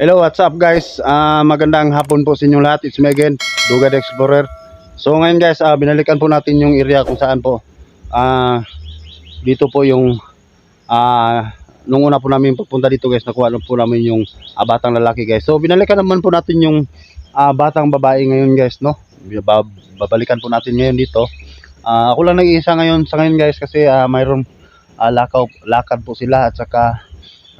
Hello, what's up guys? Ah, magandang hapon po sa inyo lahat. It's me Dugad Explorer. So ngayon guys, ah, binalikan po natin yung area kung saan po ah dito po yung ah nung una po namin pupunta dito guys, nakuha na po namin yung ah, batang lalaki guys. So binalikan naman po natin yung ah, batang babae ngayon guys, no? Bab- Babalikan po natin ngayon dito. Ah, ako lang nag-iisa ngayon sa ngayon guys kasi ah, mayroong ah, lakaw, lakad po sila at saka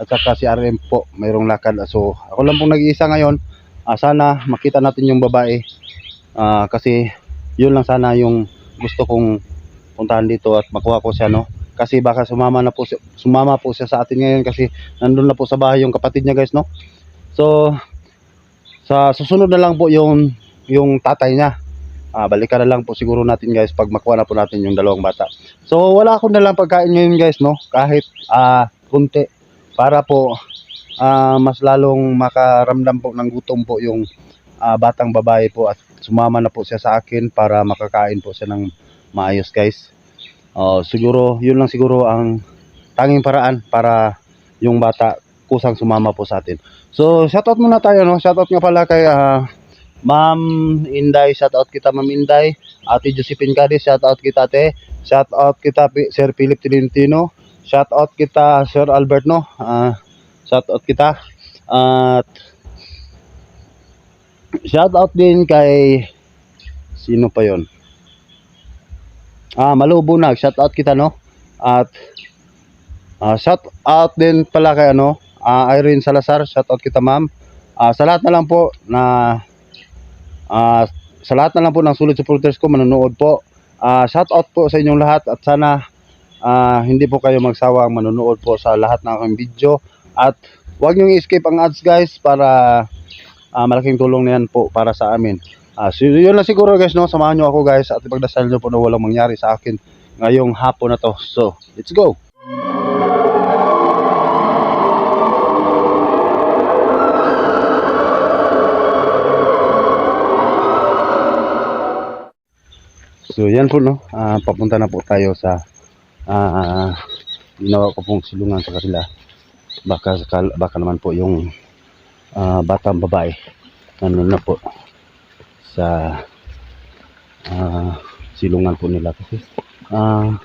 at saka si RM po mayroong lakad. So ako lang pong nag-iisa ngayon. Ah, sana makita natin yung babae. Ah, kasi yun lang sana yung gusto kong puntahan dito at makuha ko siya no? Kasi baka sumama na po siya, sumama po siya sa atin ngayon kasi nandun na po sa bahay yung kapatid niya guys no? So sa susunod na lang po yung yung tatay niya. Ah, balikan na lang po siguro natin guys pag makuha na po natin yung dalawang bata. So wala akong dalang pagkain ngayon guys no? Kahit ah kunti para po ah, mas lalong makaramdam po ng gutom po yung ah, batang babae po at sumama na po siya sa akin para makakain po siya ng maayos guys. Oh, siguro yun lang siguro ang tanging paraan para yung bata kusang sumama po sa atin. So shoutout muna tayo no. Shoutout nga pala kay ah, Ma'am Inday, shoutout kita Ma'am Inday. Ate Josephine Cadiz, shoutout kita ate. Shoutout kita Sir Philip Tolentino. Shoutout kita Sir Albert no. Ah, shoutout kita. At shoutout din kay sino pa 'yon? Ah, Malubo nag shoutout kita no. At ah, shoutout din pala kay ano, ah, Irene Salazar, shoutout kita ma'am. Ah, sa lahat na lang po na ah, sa lahat na lang po ng sulit supporters ko manonood po. Ah, shoutout po sa inyong lahat at sana ah, hindi po kayo magsawang manonood po sa lahat ng aking video at huwag niyong i-skip ang ads guys para ah, malaking tulong na yan po para sa amin. Ah, so yun lang siguro guys no, samahan niyo ako guys at ipagdasal niyo po na walang mangyari sa akin ngayong hapon na to. So, let's go. So yan po no, Ah, papunta na po tayo sa ah ginawa ko pong silungan sa kanila. Baka baka naman po yung ah, batang babae nandun na po sa ah, silungan po nila. Kasi ah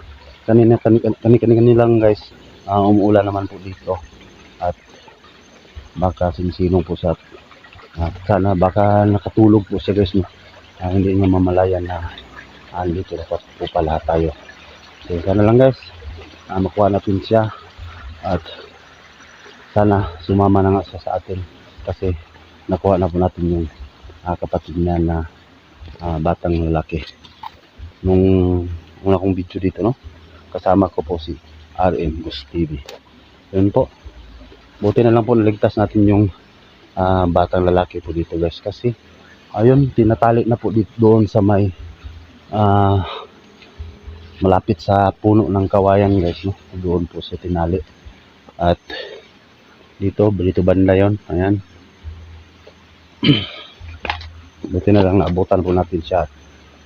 kanina kanina kanina, kanina lang guys ah, umuulan naman po dito. At baka sinisilong po sa at sana baka nakatulog po siya guys no? Ah, hindi niya mamalayan na andito dapat po pala tayo so sana lang guys. Ah, makuha natin siya. At sana sumama na nga siya sa atin. Kasi nakuha na po natin yung ah, kapatid niya na ah, batang lalaki. Nung una kong video dito no? Kasama ko po si RM Gus TV yun po. Buti na lang po naligtas natin yung ah, batang lalaki po dito guys. Kasi ayun tinatali na po dito doon sa may ah malapit sa puno ng kawayan guys no? Doon po sa tinali. At dito dito banda yon ayan. Buti na lang naabutan po natin siya.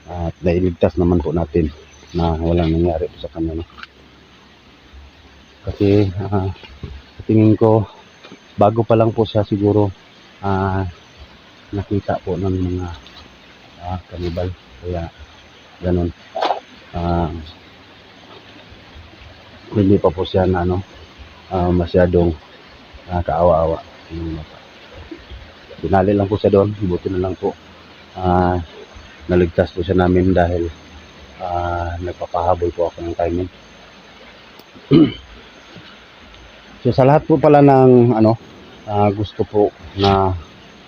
At nailigtas naman po natin na walang nangyari po sa kanya no? kasi sa tingin ko bago pa lang po siya siguro ah, nakita po ng mga ah, kanibal. Kaya ganun ah hindi pa po siya na ano ah, masyadong ah, kaawa-awa. Dinali lang po siya doon buti na lang po. Ah, naligtas po siya namin dahil ah, nagpapahabol po ako ng timing. So sa lahat po pala ng ano ah, gusto po na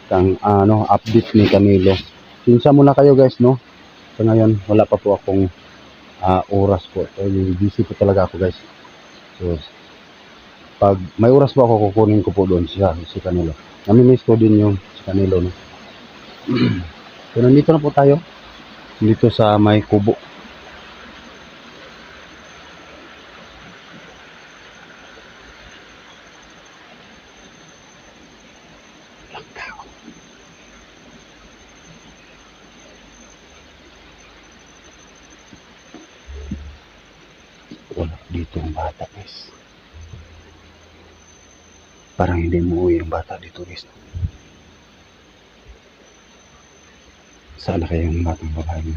kang ano update ni Camilo sinsa muna kayo guys no? Sa ngayon wala pa po akong ah, oras po. So busy po talaga ako guys. So pag may oras po ako kukunin ko po doon siya si Canelo namimiss ko din yung si Canelo no? So nandito na po tayo. Dito sa may kubo mga turista. Sana kaya yung batang babae mo.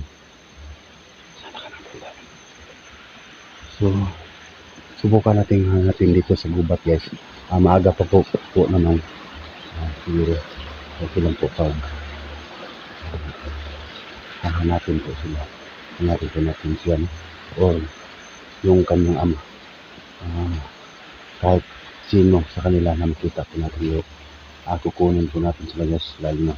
Sana ka napunta. So, subukan natin ah, hangatin dito sa gubat guys. Ah, maaga pa po po naman. Ah, siguro, okay lang po pag hahanatin po sila. Hangatin po natin siya. Or yung kanyang ama. Ah, kahit sino sa kanila na makita po natin yung Ah, kukunin po natin sila guys. Lalo na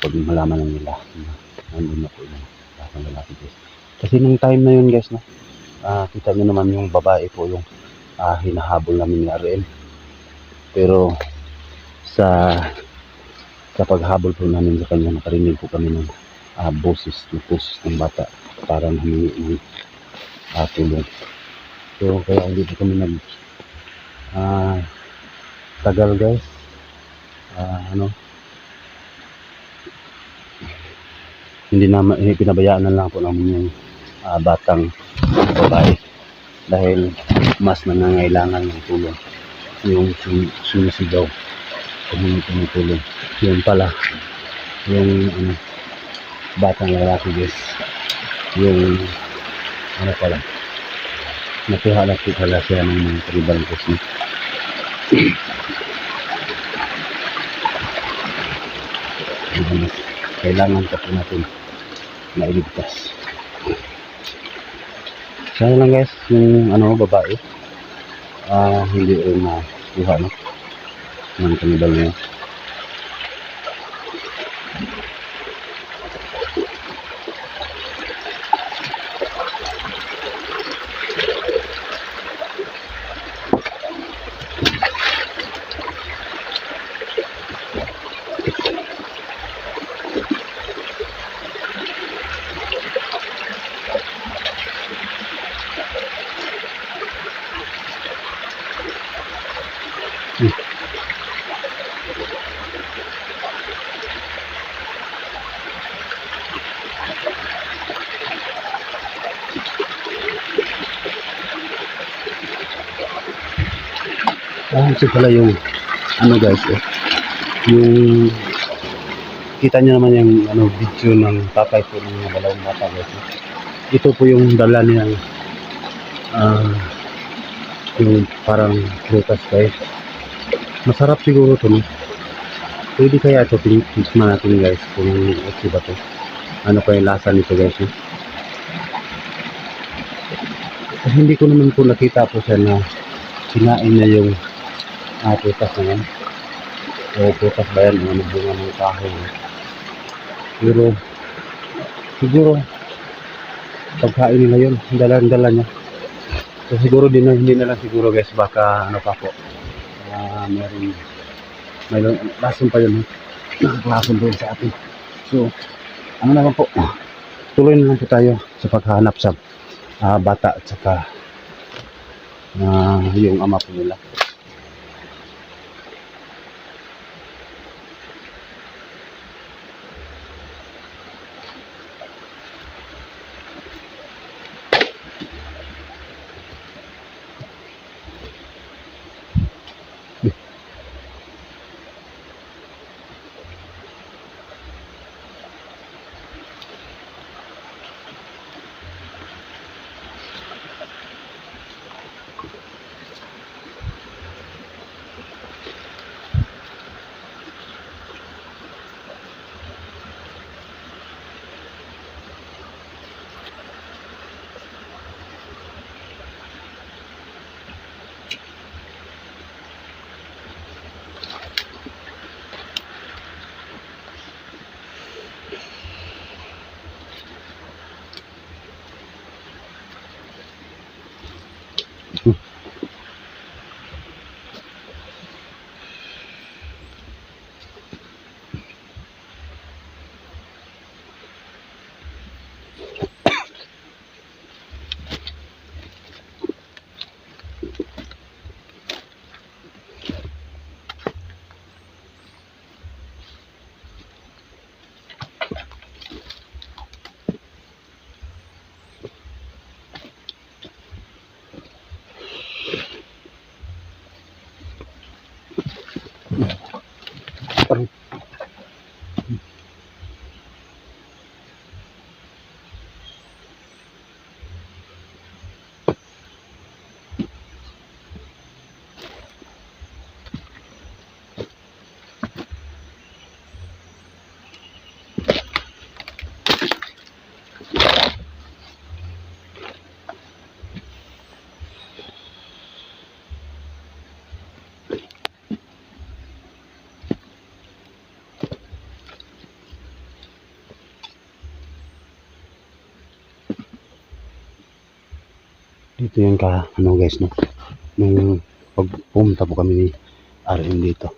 pag malaman na nila na nandun na po yung batang lalaki guys. Kasi nung time na yun guys, no, ah, kita nyo naman yung babae po yung ah, hinahabol namin ni Ariel. Pero sa sa paghabol po namin sa kanya, nakarinig po kami ng ah, boses, ng boses ng bata para humingi ng ah, tulong. So kaya hindi po kami nag ah, tagal guys. Ah, ano, hindi na eh, pinabayaan na lang po namin yung ah, batang babae. Dahil mas nangangailangan ng tulong. Yung sum- sumisigaw. Humingi po ng tulong yun pala. Yung ano, batang lalaki guys. Yung ano pala. Nakuha na po pala siya ng mga tribal guys Ano, kailangan pa po natin mailigtas. Sana lang guys yung ano babae ah hindi rin makuha no? Ng kanibal na Ah, ito pala yung ano guys eh. Yung kita nyo naman yung ano video ng tatay po ng mga dalawang bata guys. eh. Ito po yung dala niyang ah yung parang prutas guys. Masarap siguro to no. Pwede kaya ito tikman natin guys kung okay ba to. Ano yung lasa nito guys? Kasi hindi ko naman po nakita po siya na kinain niya yung ah, putas na yan. O putas ba yan? Ano bunga ng kahoy. Pero, siguro, pagkain nila yun, dala-dala niya. So, siguro din hindi na lang siguro guys, baka ano pa po. Ah, meron, may lason pa yun. Nakakalason doon sa atin. So, ano naman po, tuloy na lang po tayo sa paghahanap sa ah, bata at saka ah, yung ama po nila. Dito yung ka, ano guys, no? Nung pag pumunta po kami ni RM dito.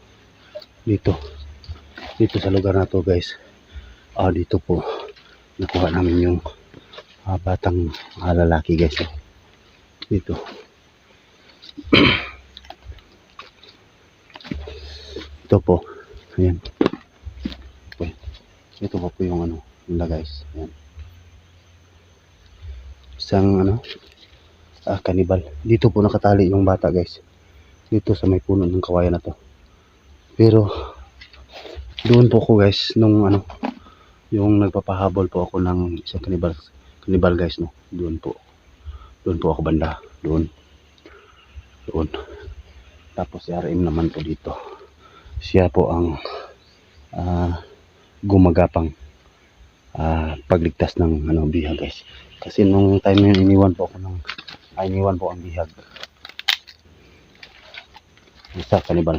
Dito. Dito sa lugar na to guys. Ah, dito po. Nakuha namin yung ah, batang ah, lalaki guys. no? Dito. Ito po. Ayan. Ito po po yung ano, nila guys. Ayan. Isang ano, ah, kanibal. Dito po nakatali yung bata guys. Dito sa may puno ng kawayan na to. Pero, doon po ako guys, nung ano, yung nagpapahabol po ako ng isang kanibal, kanibal guys, no. Doon po. Doon po ako banda. Doon. Doon. Tapos si RM naman po dito. Siya po ang ah, gumagapang ah, pagligtas ng ano, bihag guys. Kasi nung time na yun, iniwan po ako ng ay, iniwan po ang bihag. Isa kanibal.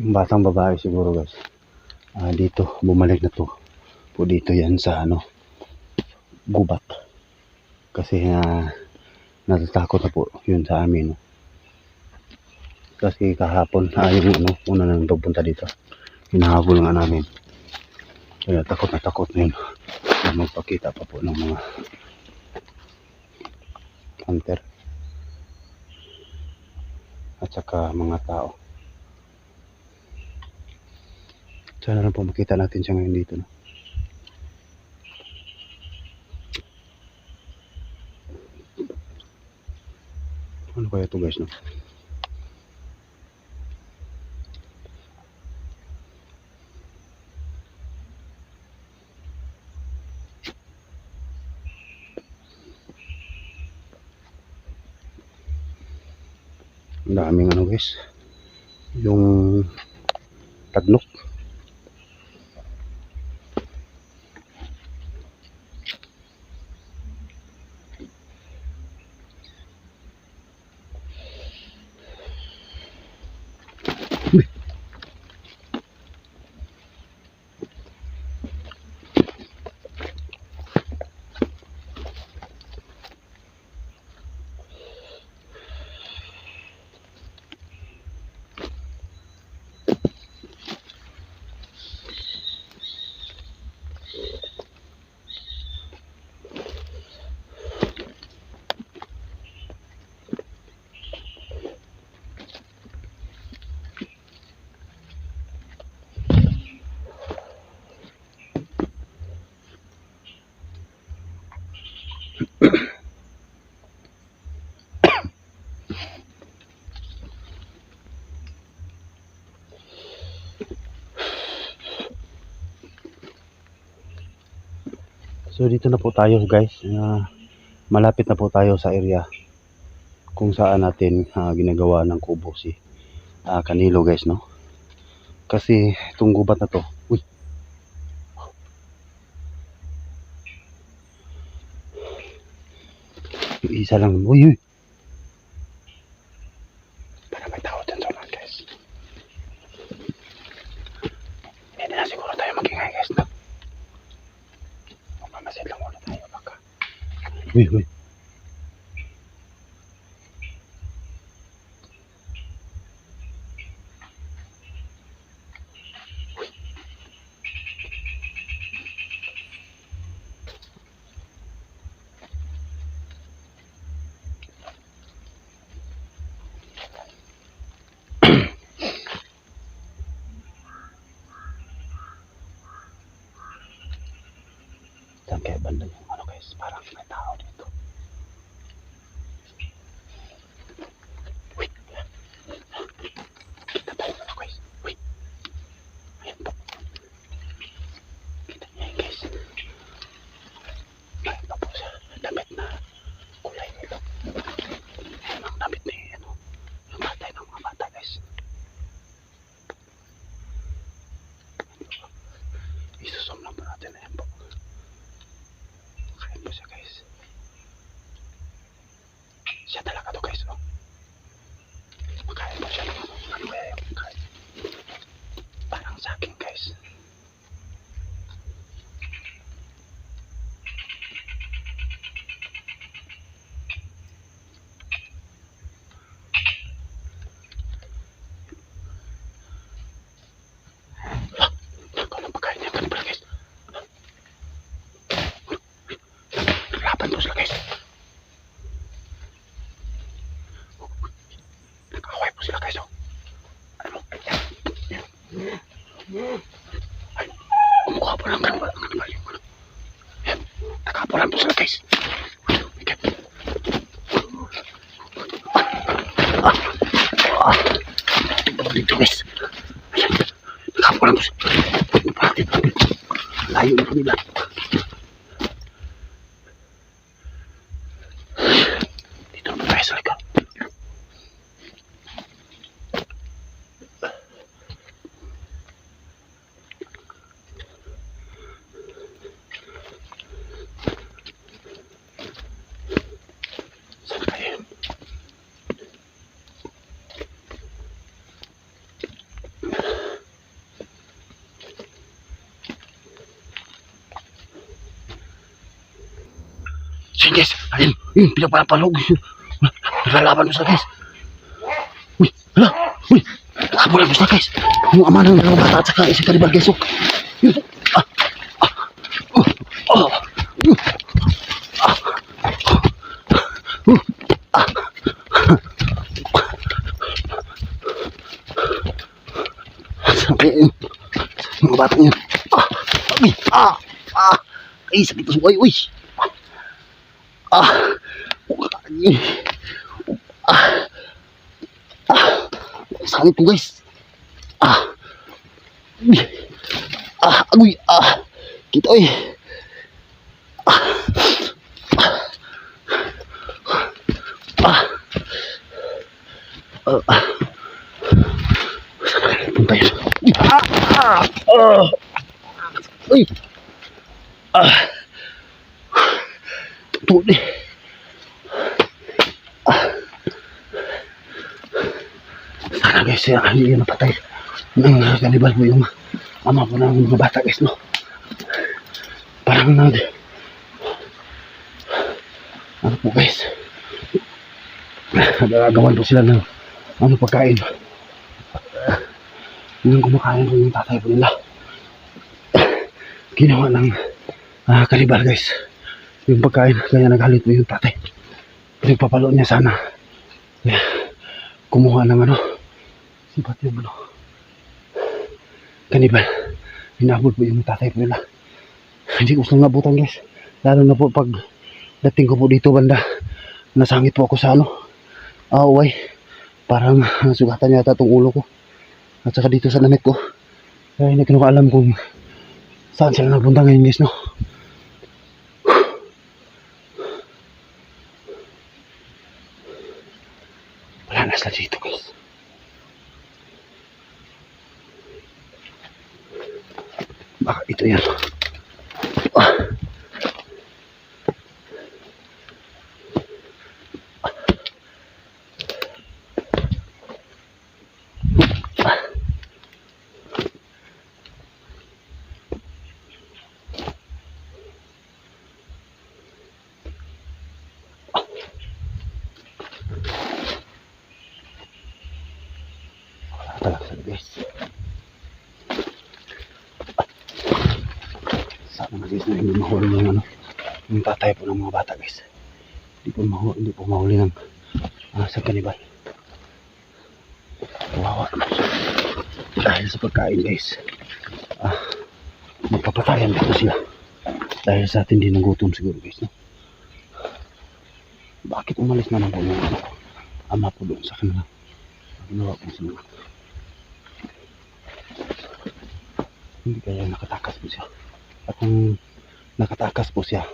Yung batang babae siguro guys. Ah, dito, bumalik na to. Po dito yan sa ano, gubat. Kasi ah, natatakot na po yun sa amin. no. Kasi kahapon, ah, yung ano, una nang pupunta dito. Hinahabol nga namin. Kaya takot na takot na yun. Na magpakita pa po ng mga hunter. At saka mga tao. Sana lang po makita natin siya ngayon dito. No? Ano kaya ito guys? No? Ang daming ano guys. Yung tagnok. So dito na po tayo guys. Ah, malapit na po tayo sa area kung saan natin ah, ginagawa ng kubo si ah, Kanilo guys no. Kasi itong gubat na to. Uy. Yung isa lang. Uy, uy. Para may tao dyan sa ulan guys. Hindi na siguro tayo magingay guys no. Mamasid lang muna tayo baka. Uy, uy. Layo na po nila. Dito naman tayo sa likod. Saan kayo? Sige guys, ayun, yun, pinapalapalog. Nilalaban mo sila guys. Uy, hala, uy, nakabulan mo sila guys. Yung ama ng dalawang bata at saka isang karibal guys. oh. Yun, ah, ah, uh, ah, uh, ah, uh, ah. Yun, mga bata yun. Ah, ah, ah, ay, sakit na suway, uy. Ah. Ay. Ah. Ah. Sakit ko guys. Ah. Ah, agoy. Ah. Kita oy. Ah. Ah. Ah. Ah. Ah. Ah. Ah. Uy. Ah. Tuloy. Sana guys, siya hindi yun napatay. Nang kanibal mo yung ama po ng mga bata guys, no? Parang nag... Ano po guys? Nagagawan po sila ng ano pagkain. Yung kumakain po yung tatay po nila. Ginawa ng ah, kanibal guys. Yung pagkain, kaya naghalit po yung tatay. Pinagpapalo niya sana. Kaya, kumuha ng ano, sipat yung ano, kanibal. Hinabol po yung tatay po nila. Hindi ko gusto ngabutan guys. Lalo na po pag dating ko po dito banda, nasangit po ako sa ano, away. Parang sugatan yata itong ulo ko. At saka dito sa damit ko. Kaya hindi ko alam kung saan sila nagpunta ngayon guys, no? Wala na sila dito ah ito yan. Mga bata guys. Hindi po mahuli, hindi po mahuli ng uh, sa kanibal. Kawawa naman. Dahil sa pagkain guys, ah, magpapatayan dito sila. Dahil sa tindi ng gutom siguro guys. No? Bakit umalis na lang po yung ama po doon sa kanila? Ginawa po sila. Hindi kaya nakatakas po siya. At kung nakatakas po siya,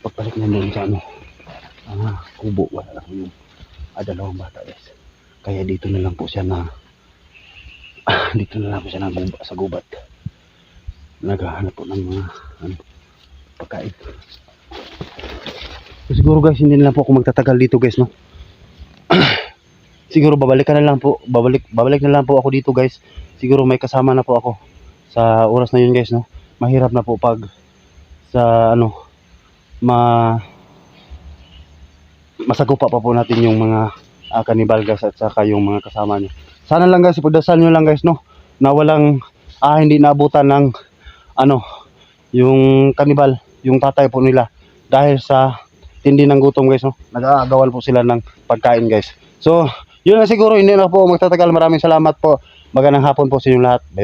pagbalik niya doon sa ano, ah, kubo, wala lang yung ah, dalawang bata guys. Kaya dito na lang po siya na, ah, dito na lang po siya na guba, sa gubat. Naghahanap po ng mga ano, pagkain. So, siguro guys, hindi na lang po ako magtatagal dito guys, no? siguro babalik ka na lang po, babalik, babalik na lang po ako dito guys. Siguro may kasama na po ako sa oras na yun guys, no? Mahirap na po pag sa ano, ma masagupa pa po natin yung mga uh, kanibal guys at saka yung mga kasama niya. Sana lang guys, ipagdasal nyo lang guys, no? Na walang, ah, hindi naabutan ng, ano, yung kanibal, yung tatay po nila. Dahil sa tindi ng gutom guys, no? Nag-aagawan po sila ng pagkain guys. So, yun na siguro, hindi na po magtatagal. Maraming salamat po. Magandang hapon po sa inyo lahat. Bye.